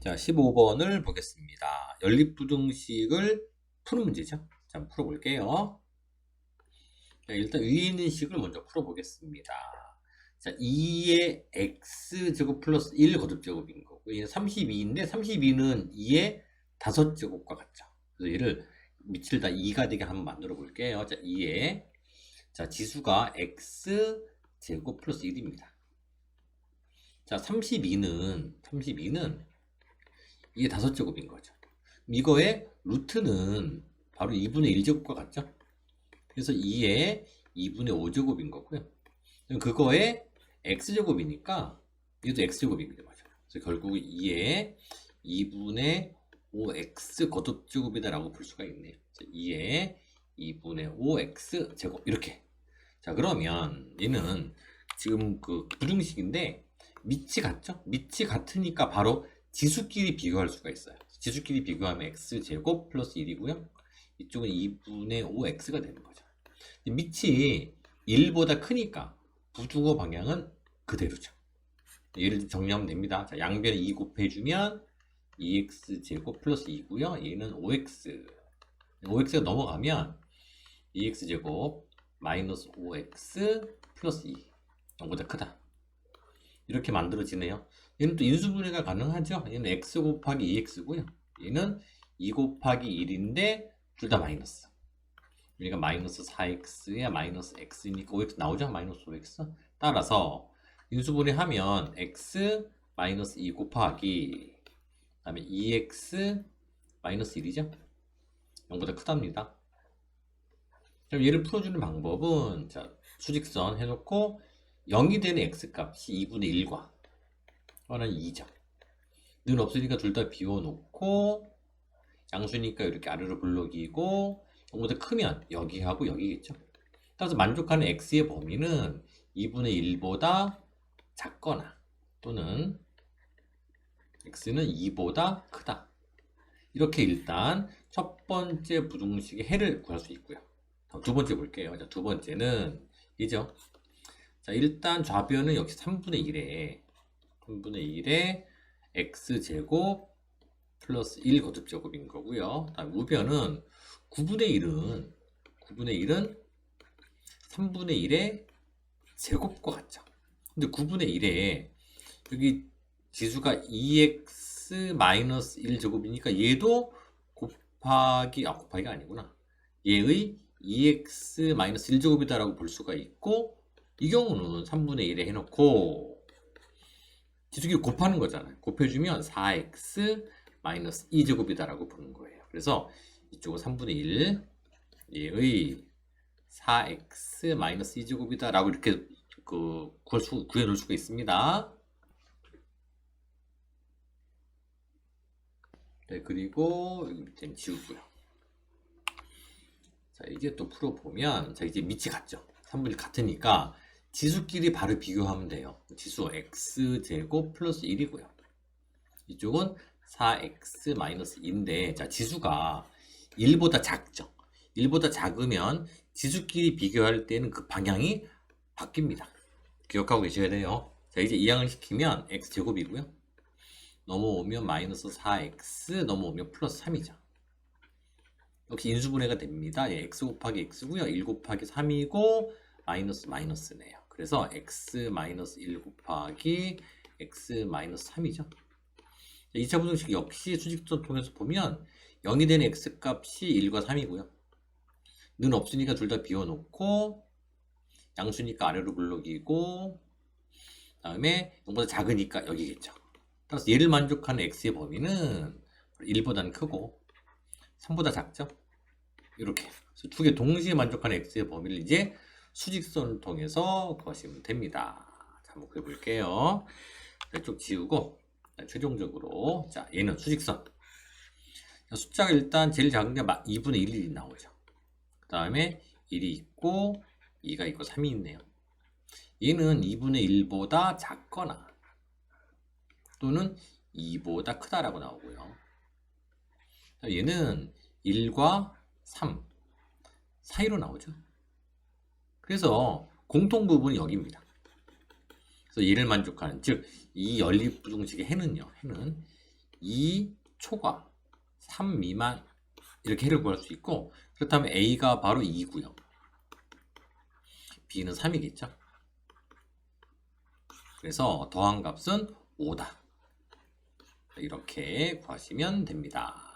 자, 15번을 보겠습니다. 연립부등식을 푸는 문제죠. 자, 풀어볼게요. 자, 일단 위에 있는 식을 먼저 풀어보겠습니다. 자, 2의 x제곱 플러스 1 거듭제곱인 거고, 얘는 32인데, 32는 2의 5제곱과 같죠. 그래서 얘를 밑을 다 2가 되게 한번 만들어 볼게요. 자, 2에, 자, 지수가 x제곱 플러스 1입니다. 자, 32는, 32는 이게 다섯 제곱인 거죠. 이거의 루트는 바로 2분의 1제곱과 같죠? 그래서 2의 2분의 5제곱인 거고요. 그거의 x제곱이니까 이것도 x제곱입니다. 맞아. 그래서 결국 2의 2분의 5x 거듭제곱이다 라고 볼 수가 있네요. 2의 2분의 5x 제곱 이렇게. 자 그러면 얘는 지금 그 부등식인데 밑이 같죠? 밑이 같으니까 바로 지수끼리 비교할 수가 있어요. 지수끼리 비교하면 x제곱 플러스 1이고요. 이쪽은 2분의 5x가 되는 거죠. 밑이 1보다 크니까 부등호 방향은 그대로죠. 얘를 정리하면 됩니다. 자, 양변에 2 곱해주면 2x제곱 플러스 2고요. 얘는 5x. 5x가 넘어가면 2x제곱 마이너스 5x 플러스 2. 0보다 크다. 이렇게 만들어지네요. 얘는 또 인수분해가 가능하죠. 얘는 x 곱하기 2x고요. 얘는 2 곱하기 1인데 둘 다 마이너스. 그러니까 마이너스 4x에 마이너스 x니까 5x 나오죠? 마이너스 5x. 따라서 인수분해 하면 x 마이너스 2 곱하기 그 다음에 2x 마이너스 1이죠? 0보다 크답니다. 그럼 얘를 풀어주는 방법은 자 수직선 해놓고 0이 되는 x값이 2분의 1과 또는 2죠. 는 없으니까 둘 다 비워놓고 양수니까 이렇게 아래로 불러기고 0보다 크면 여기하고 여기겠죠. 따라서 만족하는 x의 범위는 2분의 1보다 작거나 또는 x는 2보다 크다. 이렇게 일단 첫 번째 부등식의 해를 구할 수 있고요. 두 번째 볼게요. 자, 두 번째는 이죠. 자, 일단 좌변은 역시 3분의 1에 3분의 1에 x제곱 플러스 1 거듭제곱인 거고요. 다음 우변은 9분의 1은 9분의 1은 3분의 1의 제곱과 같죠. 근데 9분의 1에 여기 지수가 2x 마이너스 1제곱이니까 얘도 곱하기 아 곱하기가 아니구나. 얘의 2x 마이너스 1제곱이다라고 볼 수가 있고 이 경우는 3분의 1에 해놓고 지수기 곱하는 거잖아요. 곱해주면 4x 마이너스 2제곱이다라고 보는 거예요. 그래서 이쪽은 3분의 1 얘의 4x 마이너스 2제곱이다라고 이렇게 그 구할 수, 구해 놓을 수가 있습니다. 네, 그리고 여기 밑에는 지우고요. 자, 이제 또 풀어보면, 자, 이제 밑이 같죠? 3분의 1 같으니까, 지수끼리 바로 비교하면 돼요. 지수 x제곱 플러스 1이고요. 이쪽은 4x 마이너스 2인데, 자, 지수가 1보다 작죠? 1보다 작으면 지수끼리 비교할 때는 그 방향이 바뀝니다. 기억하고 계셔야 돼요. 자, 이제 이항을 시키면 x제곱이고요. 넘어오면 마이너스 4x, 넘어오면 플러스 3이죠. 역시 인수분해가 됩니다. 예, x 곱하기 x고요. 1 곱하기 3이고 마이너스 마이너스네요. 그래서 x 마이너스 1 곱하기 x 마이너스 3이죠. 2차 부등식 역시 수직선 통해서 보면 0이 되는 x 값이 1과 3이고요. 는 없으니까 둘 다 비워놓고 양수니까 아래로 불러기고 다음에 0보다 작으니까 여기겠죠. 따라서 얘를 만족하는 x의 범위는 1보다는 크고 3보다 작죠. 이렇게 두 개 동시에 만족하는 x의 범위를 이제 수직선을 통해서 구하시면 됩니다. 자, 한번 그려볼게요. 이쪽 지우고 최종적으로 자 얘는 수직선 자, 숫자가 일단 제일 작은 게 2분의 1이 나오죠. 그 다음에 1이 있고 2가 있고 3이 있네요. 얘는 2분의 1보다 작거나 또는 2보다 크다라고 나오고요. 자, 얘는 1과 3 사이로 나오죠. 그래서 공통 부분이 여기입니다. 그래서 얘를 만족하는 즉 이 연립부등식의 해는요. 해는 2 초과 3 미만 이렇게 해를 구할 수 있고 그렇다면 A가 바로 2고요. B는 3이겠죠. 그래서 더한 값은 5다. 이렇게 구하시면 됩니다.